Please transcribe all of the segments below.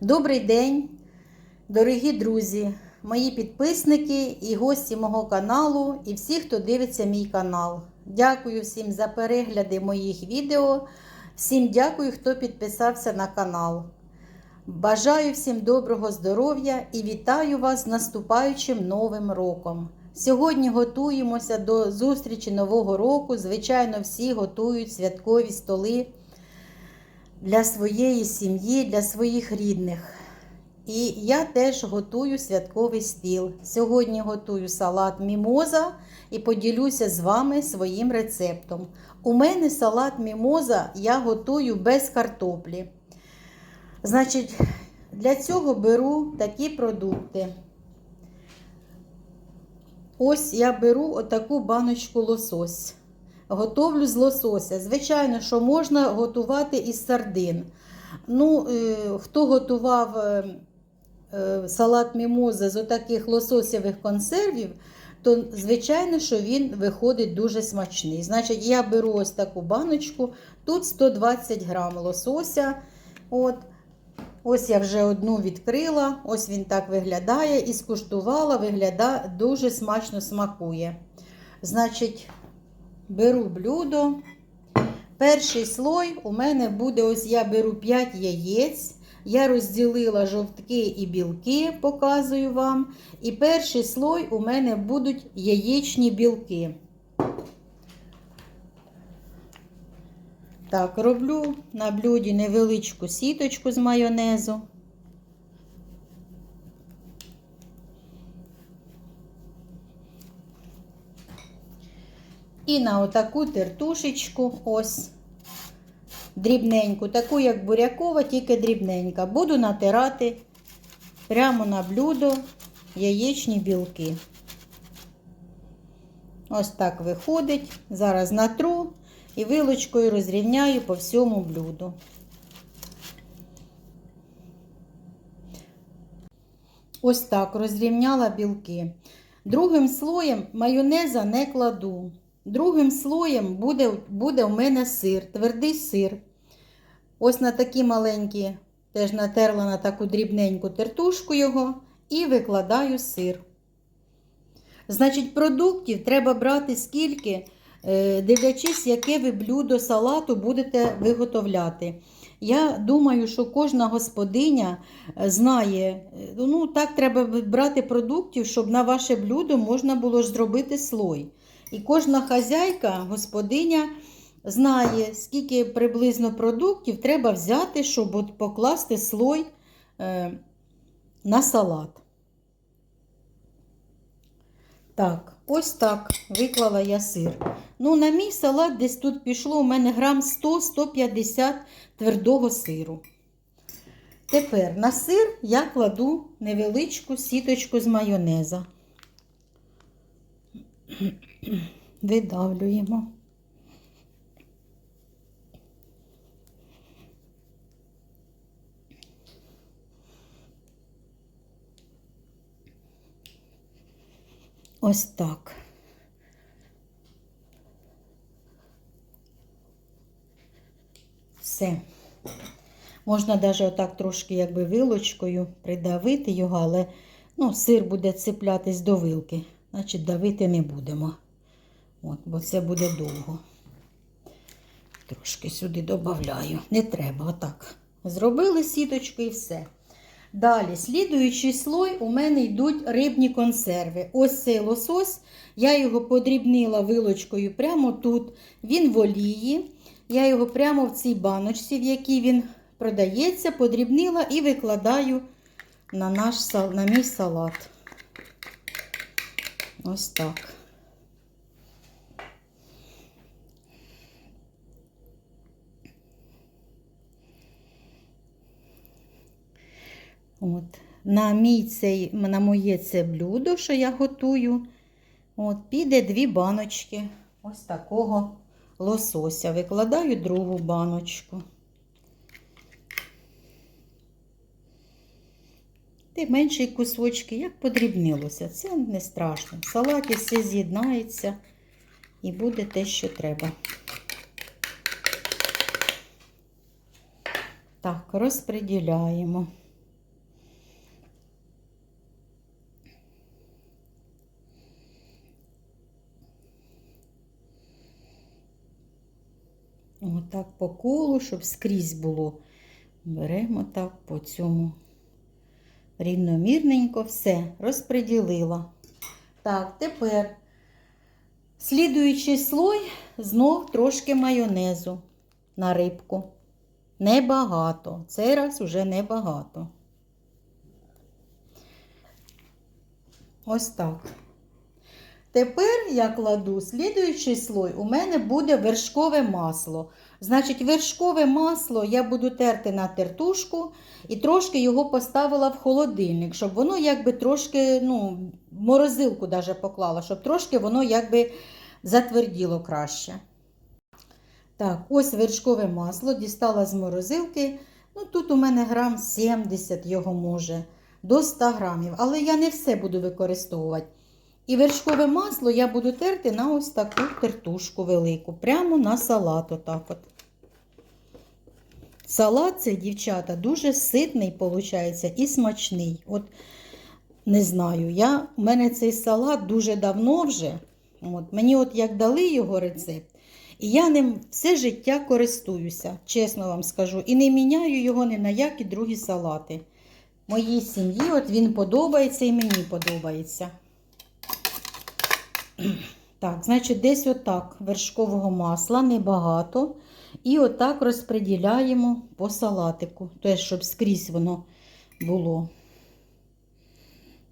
Добрий день, дорогі друзі, мої підписники і гості мого каналу, і всі, хто дивиться мій канал. Дякую всім за перегляди моїх відео. Всім дякую, хто підписався на канал. Бажаю всім доброго здоров'я і вітаю вас з наступаючим новим роком. Сьогодні готуємося до зустрічі Нового року. Звичайно, всі готують святкові столи для своєї сім'ї, для своїх рідних. І я теж готую святковий стіл. Сьогодні готую салат мімоза і поділюся з вами своїм рецептом. У мене салат мімоза я готую без картоплі. Значить, для цього беру такі продукти. Ось я беру отаку баночку лосось. Готовлю з лосося. Звичайно, що можна готувати із сардин. Ну, е, хто готував е, е, салат мімоза з отаких лососєвих консервів, то звичайно, що він виходить дуже смачний. Значить, я беру ось таку баночку, тут 120 грам лосося. От. Ось я вже одну відкрила, ось він так виглядає і скуштувала, виглядає дуже смачно смакує. Значить, беру блюдо. Перший слой у мене буде, ось я беру 5 яєць. Я розділила жовтки і білки, показую вам. І перший слой у мене будуть яєчні білки. Так, роблю на блюді невеличку сіточку з майонезу. І на отаку тертушечку, ось, дрібненьку, таку, як бурякова, тільки дрібненька. Буду натирати прямо на блюдо яєчні білки. Ось так виходить. Зараз натру і вилочкою розрівняю по всьому блюду. Ось так розрівняла білки. Другим слоєм майонеза не кладу. Другим слоєм буде, буде у мене сир, твердий сир. Ось на такі маленькі, теж натерла на таку дрібненьку тертушку його і викладаю сир. Значить, продуктів треба брати скільки, е, дивлячись, яке ви блюдо салату будете виготовляти. Я думаю, що кожна господиня знає, е, ну так треба брати продуктів, щоб на ваше блюдо можна було зробити слой. І кожна хазяйка, господиня знає, скільки приблизно продуктів треба взяти, щоб покласти слой е, на салат. Так, ось так виклала я сир. Ну, на мій салат десь тут пішло у мене грам 100-150 твердого сиру. Тепер на сир я кладу невеличку сіточку з майонеза. Видавлюємо. Ось так. Все. Можна навіть отак трошки якби вилочкою придавити його, але ну, сир буде цеплятись до вилки. Значить, давити не будемо. От, бо це буде довго. Трошки сюди додаю. Не треба, отак. Зробили сіточку і все. Далі, слідуючий слой, у мене йдуть рибні консерви. Ось цей лосось, я його подрібнила вилочкою прямо тут. Він в олії. Я його прямо в цій баночці, в якій він продається, подрібнила і викладаю на, наш, на мій салат. Ось так. От. На мій цей, на моє це блюдо, що я готую, от, піде дві баночки ось такого лосося. Викладаю другу баночку. Ти менші кусочки, як подрібнилося. Це не страшно. В салаті все з'єднається і буде те, що треба. Так, розподіляємо. Отак по колу, щоб скрізь було. Беремо так по цьому рівномірненько все, розподілила. Так, тепер слідуючий слой знов трошки майонезу на рибку. Небагато. Цей раз уже небагато. Ось так. Тепер я кладу слідуючий слой, у мене буде вершкове масло. Значить, вершкове масло я буду терти на тертушку і трошки його поставила в холодильник, щоб воно якби трошки, ну, морозилку даже поклала, щоб трошки воно якби затверділо краще. Так, ось вершкове масло дістала з морозилки. Ну, тут у мене грам 70 його може, до 100 грамів. Але я не все буду використовувати. І вершкове масло я буду терти на ось таку тертушку велику, прямо на салат. Отак от. Салат цей, дівчата, дуже ситний, виходить, і смачний. От не знаю, я, у мене цей салат дуже давно вже. От, мені от як дали його рецепт, і я ним все життя користуюся, чесно вам скажу. І не міняю його ні на які другі салати. Моїй сім'ї от він подобається і мені подобається. Так, значить, десь отак вершкового масла небагато. І отак розподіляємо по салатику. Тобто, щоб скрізь воно було.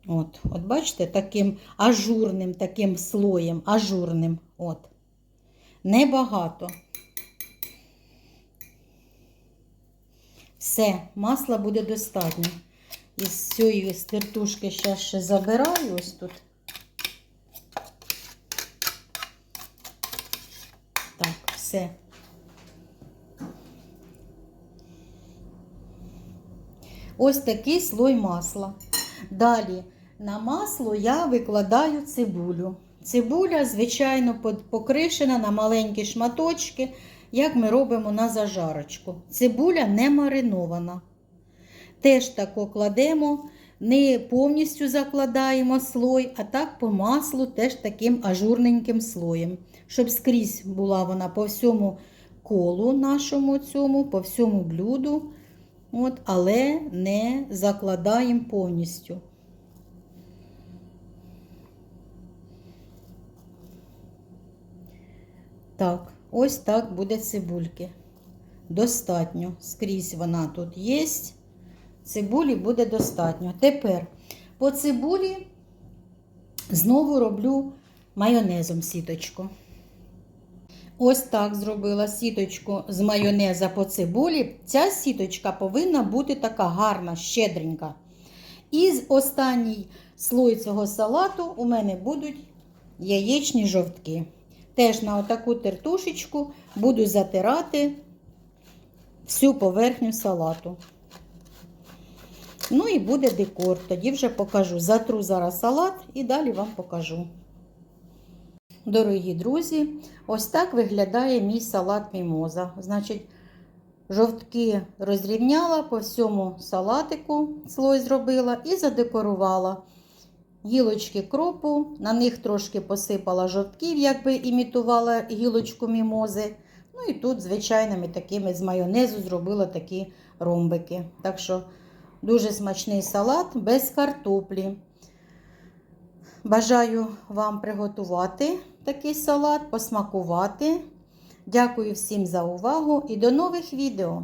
От, от бачите, таким ажурним таким слоєм, ажурним. От. Небагато. Все, масла буде достатньо. Із цієї стертушки ще ще забираю ось тут. Так, все. Ось такий слой масла. Далі на масло я викладаю цибулю. Цибуля, звичайно, покришена на маленькі шматочки, як ми робимо на зажарочку. Цибуля не маринована. Теж тако кладемо, не повністю закладаємо слой, а так по маслу теж таким ажурненьким слоєм. Щоб скрізь була вона по всьому колу нашому цьому, по всьому блюду. От, але не закладаємо повністю. Так, ось так буде цибульки. Достатньо. Скрізь вона тут є. Цибулі буде достатньо. Тепер по цибулі знову роблю майонезом сіточку. Ось так зробила сіточку з майонеза по цибулі. Ця сіточка повинна бути така гарна, щедренька. І останній слой цього салату у мене будуть яєчні жовтки. Теж на отаку тертушечку буду затирати всю поверхню салату. Ну і буде декор. Тоді вже покажу. Затру зараз салат і далі вам покажу. Дорогі друзі, ось так виглядає мій салат мімоза. Значить, жовтки розрівняла по всьому салатику, слой зробила і задекорувала. Гілочки кропу, на них трошки посипала жовтків, якби імітувала гілочку мімози. Ну і тут, звичайними такими з майонезу зробила такі ромбики. Так що дуже смачний салат без картоплі. Бажаю вам приготувати такий салат, посмакувати. Дякую всім за увагу і до нових відео!